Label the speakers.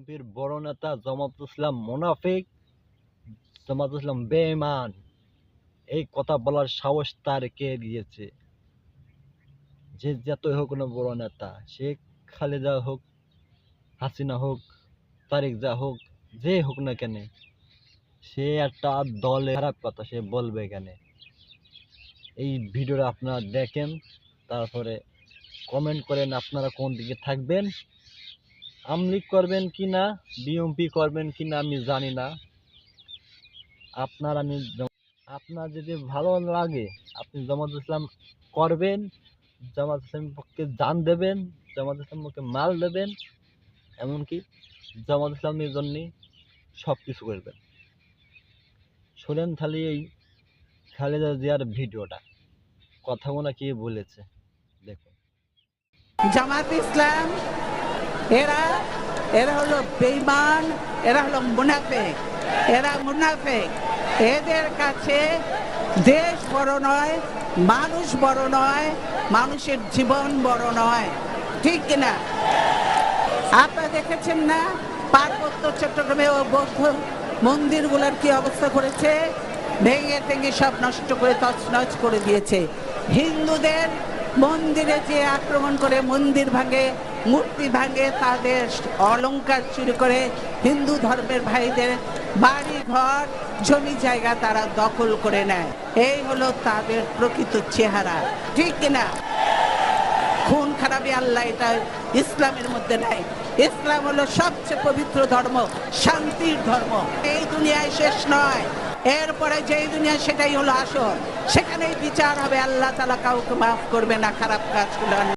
Speaker 1: বিএনপির বড় নেতা জামাত ইসলাম মোনাফিক, জামাত ইসলাম বেঈমান। এই কথা বলার সাহস তার কে দিয়েছে? যে যতই হোক না বড় নেতা, সে খালেদা হোক, হাসিনা হোক, তারেক যা হোক, যে হোক না কেন, সে একটা দলে খারাপ কথা সে বলবে কেন? এই ভিডিওটা আপনারা দেখেন, তারপরে কমেন্ট করেন, আপনারা কোন দিকে থাকবেন? আমলিক করবেন কি না বিএমপি করবেন কি না, আমি জানি না। আপনার আমি আপনার যদি ভালো লাগে, আপনি জামাত ইসলাম করবেন, জামাত ইসলামের পক্ষে জান দেবেন, জামাত ইসলামের পক্ষে মাল দেবেন, এমনকি জামাত ইসলামের জন্য সব কিছু করবেন। শোনেন তাহলে এই খালেদা জিয়ার ভিডিওটা। কথা মনে কি বলেছে? দেখুন।
Speaker 2: জামাত ইসলাম, এরা এরা হলো বেইমান এরা হলো মুনাফেক এরা মুনাফেক এদের কাছে দেশ বড় নয়, মানুষ বড় নয়, মানুষের জীবন বড় নয়। ঠিক কিনা? আপনারা দেখেছেন না? পার্বত্য চট্টগ্রামে ও বৌদ্ধ মন্দিরগুলোর কি অবস্থা করেছে? ভেঙে ভেঙে সব নষ্ট করে তছনছ করে দিয়েছে। হিন্দুদের মন্দিরে যে আক্রমণ করে মন্দির ভাঙে মূর্তি ভাঙে তাদের অলংকার চুরি করে হিন্দু ধর্মের ভাইদের বাড়ি ঘর, জমি জায়গা তারা দখল করে নেয়। এই হলো তাদের প্রকৃত চেহারা। ঠিক কিনা? খুন খারাপি আল্লাহ এটা ইসলামের মধ্যে নাই। ইসলাম হলো সবচেয়ে পবিত্র ধর্ম, শান্তির ধর্ম। এই দুনিয়ায় শেষ নয়। এরপরে যেই দুনিয়া, সেটাই হলো আসল। সেখানেই বিচার হবে। আল্লাহ তালা কাউকে মাফ করবে না, খারাপ কাজগুলো